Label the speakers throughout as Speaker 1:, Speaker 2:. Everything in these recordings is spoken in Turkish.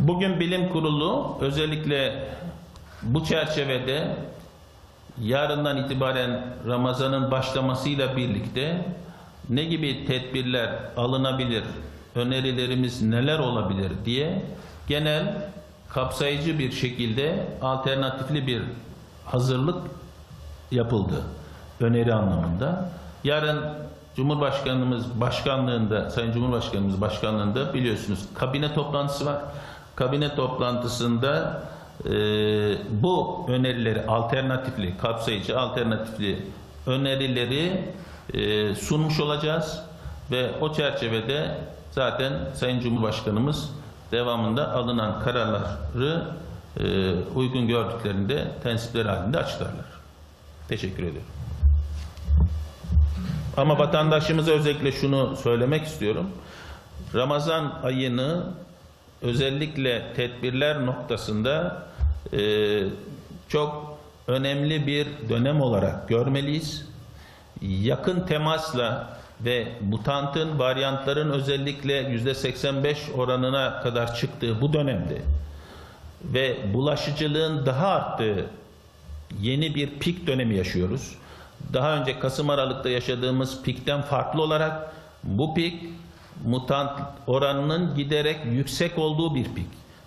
Speaker 1: Bugün bilim kurulu özellikle bu çerçevede yarından itibaren Ramazan'ın başlamasıyla birlikte ne gibi tedbirler alınabilir, önerilerimiz neler olabilir diye genel kapsayıcı bir şekilde alternatifli bir hazırlık yapıldı. Öneri anlamında. Yarın Cumhurbaşkanımız başkanlığında, Sayın Cumhurbaşkanımız başkanlığında biliyorsunuz kabine toplantısı var. Kabine toplantısında e, bu önerileri alternatifli, kapsayıcı alternatifli önerileri e, sunmuş olacağız ve o çerçevede zaten Sayın Cumhurbaşkanımız devamında alınan kararları e, uygun gördüklerinde tensipleri halinde açıklarlar. Teşekkür ediyorum. Ama vatandaşımıza özellikle şunu söylemek istiyorum. Ramazan ayını özellikle tedbirler noktasında e, çok önemli bir dönem olarak görmeliyiz. Yakın temasla ve mutantın, varyantların özellikle %85 oranına kadar çıktığı bu dönemde ve bulaşıcılığın daha arttığı yeni bir pik dönemi yaşıyoruz. Daha önce Kasım Aralık'ta yaşadığımız pikten farklı olarak bu pik mutant oranının giderek yüksek olduğu bir pik.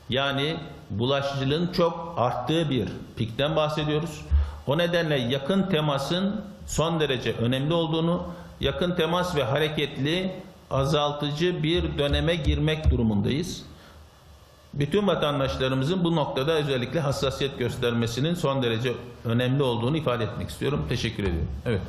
Speaker 1: Yani bulaşıcılığın çok arttığı bir pikten bahsediyoruz. O nedenle yakın temasın son derece önemli olduğunu, yakın temas ve hareketli azaltıcı bir döneme girmek durumundayız. Bütün vatandaşlarımızın bu noktada özellikle hassasiyet göstermesinin son derece önemli olduğunu ifade etmek istiyorum. Teşekkür ediyorum. Evet.